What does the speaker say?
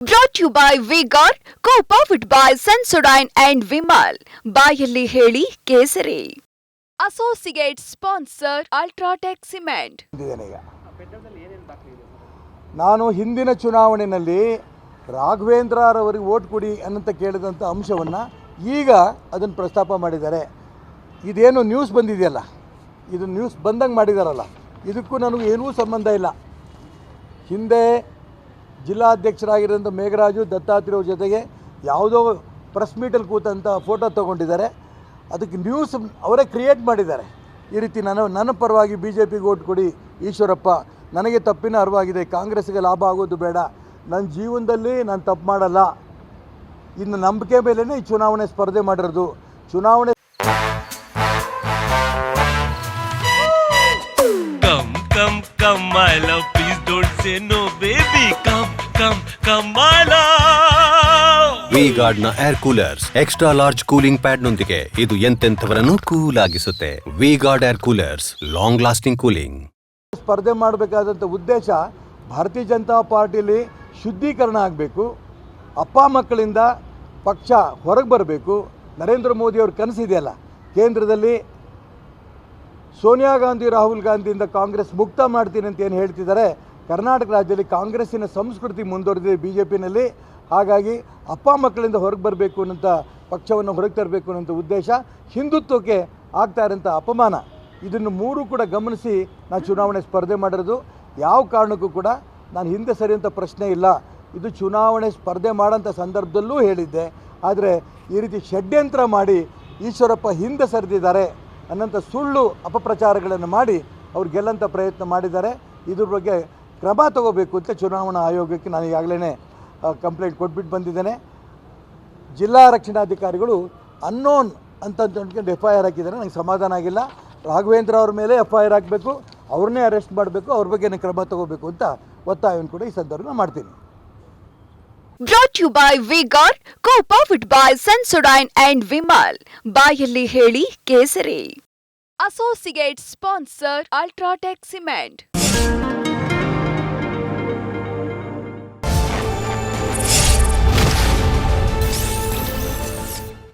Brought you by Vigor co powered by Sensodyne and Vimal ಬಾಯಲ್ಲಿ ಹೇಳಿ ಕೇಸರಿ. Associate sponsor UltraTech cement ನಾನು ಹಿಂದಿನ ಚುನಾವಣೆಯಲ್ಲಿ ರಾಘವೇಂದ್ರರವರಿಗೆ ಓಟ್ ಕೊಡಿ ಅನ್ನಂತ ಕೇಳಿದಂಥ ಅಂಶವನ್ನು ಈಗ ಅದನ್ನು ಪ್ರಸ್ತಾಪ ಮಾಡಿದ್ದಾರೆ. ಇದೇನು ನ್ಯೂಸ್ ಬಂದಿದೆಯಲ್ಲ? ಇದು ನ್ಯೂಸ್ ಬಂದಂಗೆ ಮಾಡಿದಾರಲ್ಲ? ಇದಕ್ಕೂ ನನಗೂ ಏನೂ ಸಂಬಂಧ ಇಲ್ಲ. ಹಿಂದೆ ಜಿಲ್ಲಾಧ್ಯಕ್ಷರಾಗಿರೋಂಥ ಮೇಘರಾಜು ದತ್ತಾತ್ರೇಯವ್ರ ಜೊತೆಗೆ ಯಾವುದೋ ಪ್ರೆಸ್ ಮೀಟಲ್ಲಿ ಕೂತಂಥ ಫೋಟೋ ತೊಗೊಂಡಿದ್ದಾರೆ. ಅದಕ್ಕೆ ನ್ಯೂಸ್ ಅವರೇ ಕ್ರಿಯೇಟ್ ಮಾಡಿದ್ದಾರೆ. ಈ ರೀತಿ ನನ್ನ ನನ್ನ ಪರವಾಗಿ ಬಿ ಜೆ ಪಿಗೆ ಓಟ್ ಕೊಡಿ ಈಶ್ವರಪ್ಪ. ನನಗೆ ತಪ್ಪಿನ ಅರಿವಾಗಿದೆ. ಕಾಂಗ್ರೆಸ್ಗೆ ಲಾಭ ಆಗೋದು ಬೇಡ. ನನ್ನ ಜೀವನದಲ್ಲಿ ನಾನು ತಪ್ಪು ಮಾಡಲ್ಲ. ಇನ್ನು ನಂಬಿಕೆ ಮೇಲೇ ಈ ಚುನಾವಣೆ ಸ್ಪರ್ಧೆ ಮಾಡಿರೋದು. ಚುನಾವಣೆ come come come I love Please don't say no baby. Come, ಕಮಾಲ V ಗಾರ್ಡ್ನ air coolers extra large cooling pad ನೊಂದಿಗೆ ಇದು ಎಂತೆಂಥವರನ್ನು cool ಆಗಿಸುತ್ತೆ V Guard air coolers long lasting cooling ಸ್ಪರ್ಧೆ ಮಾಡಬೇಕಾದಂಥ ಉದ್ದೇಶ ಭಾರತೀಯ ಜನತಾ ಪಾರ್ಟಿಲಿ ಶುದ್ಧೀಕರಣ ಆಗಬೇಕು. ಅಪ್ಪ ಮಕ್ಕಳಿಂದ ಪಕ್ಷ ಹೊರಗೆ ಬರಬೇಕು. ನರೇಂದ್ರ ಮೋದಿ ಮೋದಿಯವ್ರ ಕನಸಿದೆಯಲ್ಲ ಕೇಂದ್ರದಲ್ಲಿ ಸೋನಿಯಾ ಗಾಂಧಿ ರಾಹುಲ್ ಗಾಂಧಿಯಿಂದ ಕಾಂಗ್ರೆಸ್ ಮುಕ್ತ ಮಾಡ್ತೀನಿ ಅಂತ ಏನು ಹೇಳ್ತಿದ್ದಾರೆ? ಕರ್ನಾಟಕ ರಾಜ್ಯದಲ್ಲಿ ಕಾಂಗ್ರೆಸ್ಸಿನ ಸಂಸ್ಕೃತಿ ಮುಂದುವರೆದಿದೆ ಬಿ ಜೆ ಪಿನಲ್ಲಿ ಹಾಗಾಗಿ ಅಪ್ಪ ಮಕ್ಕಳಿಂದ ಹೊರಗೆ ಬರಬೇಕು ಅನ್ನೋಂಥ ಪಕ್ಷವನ್ನು ಹೊರಗೆ ತರಬೇಕು ಅನ್ನೋಂಥ ಉದ್ದೇಶ ಹಿಂದುತ್ವಕ್ಕೆ ಆಗ್ತಾ ಇರೋಂಥ ಅಪಮಾನ. ಇದನ್ನು ಮೂರು ಕೂಡ ಗಮನಿಸಿ ನಾನು ಚುನಾವಣೆ ಸ್ಪರ್ಧೆ ಮಾಡಿರೋದು. ಯಾವ ಕಾರಣಕ್ಕೂ ಕೂಡ ನಾನು ಹಿಂದೆ ಸರಿಯಂಥ ಪ್ರಶ್ನೆ ಇಲ್ಲ. ಇದು ಚುನಾವಣೆ ಸ್ಪರ್ಧೆ ಮಾಡೋಂಥ ಸಂದರ್ಭದಲ್ಲೂ ಹೇಳಿದ್ದೆ. ಆದರೆ ಈ ರೀತಿ ಷಡ್ಯಂತ್ರ ಮಾಡಿ ಈಶ್ವರಪ್ಪ ಹಿಂದೆ ಸರಿದಿದ್ದಾರೆ ಅನ್ನೋಂಥ ಸುಳ್ಳು ಅಪಪ್ರಚಾರಗಳನ್ನು ಮಾಡಿ ಅವ್ರು ಗೆಲ್ಲಂಥ ಪ್ರಯತ್ನ ಮಾಡಿದ್ದಾರೆ. ಇದ್ರ ಬಗ್ಗೆ ಕ್ರಮ ತಗೋಬೇಕು ಅಂತ ಚುನಾವಣಾ ಆಯೋಗಕ್ಕೆ ನಾನು ಈಗಾಗಲೇ ಕಂಪ್ಲೇಂಟ್ ಕೊಟ್ಬಿಟ್ಟು ಬಂದಿದ್ದೇನೆ. ಜಿಲ್ಲಾ ರಕ್ಷಣಾಧಿಕಾರಿಗಳು ಅನ್ನೋನ್ ಅಂತ ಅಂದ್ಕೊಂಡು ಎಫ್ ಐ ಆರ್ ಹಾಕಿದ್ದಾರೆ. ನನಗೆ ಸಮಾಧಾನ ಆಗಿಲ್ಲ. ರಾಘವೇಂದ್ರ ಅವ್ರ ಮೇಲೆ ಎಫ್ ಐ ಆರ್ ಹಾಕಬೇಕು. ಅವ್ರನ್ನೇ ಅರೆಸ್ಟ್ ಮಾಡಬೇಕು. ಅವ್ರ ಬಗ್ಗೆ ಕ್ರಮ ತಗೋಬೇಕು ಅಂತ ಒತ್ತಾಯವನ್ನು ಕೂಡ ಈ ಸಂದರ್ಭ ಮಾಡ್ತೀನಿ. Brought you by Vigor co powered by Sensodyne and Vimal ಬಾಯಲ್ಲಿ ಹೇಳಿ ಕೇಸರಿ. Associate sponsor UltraTech cement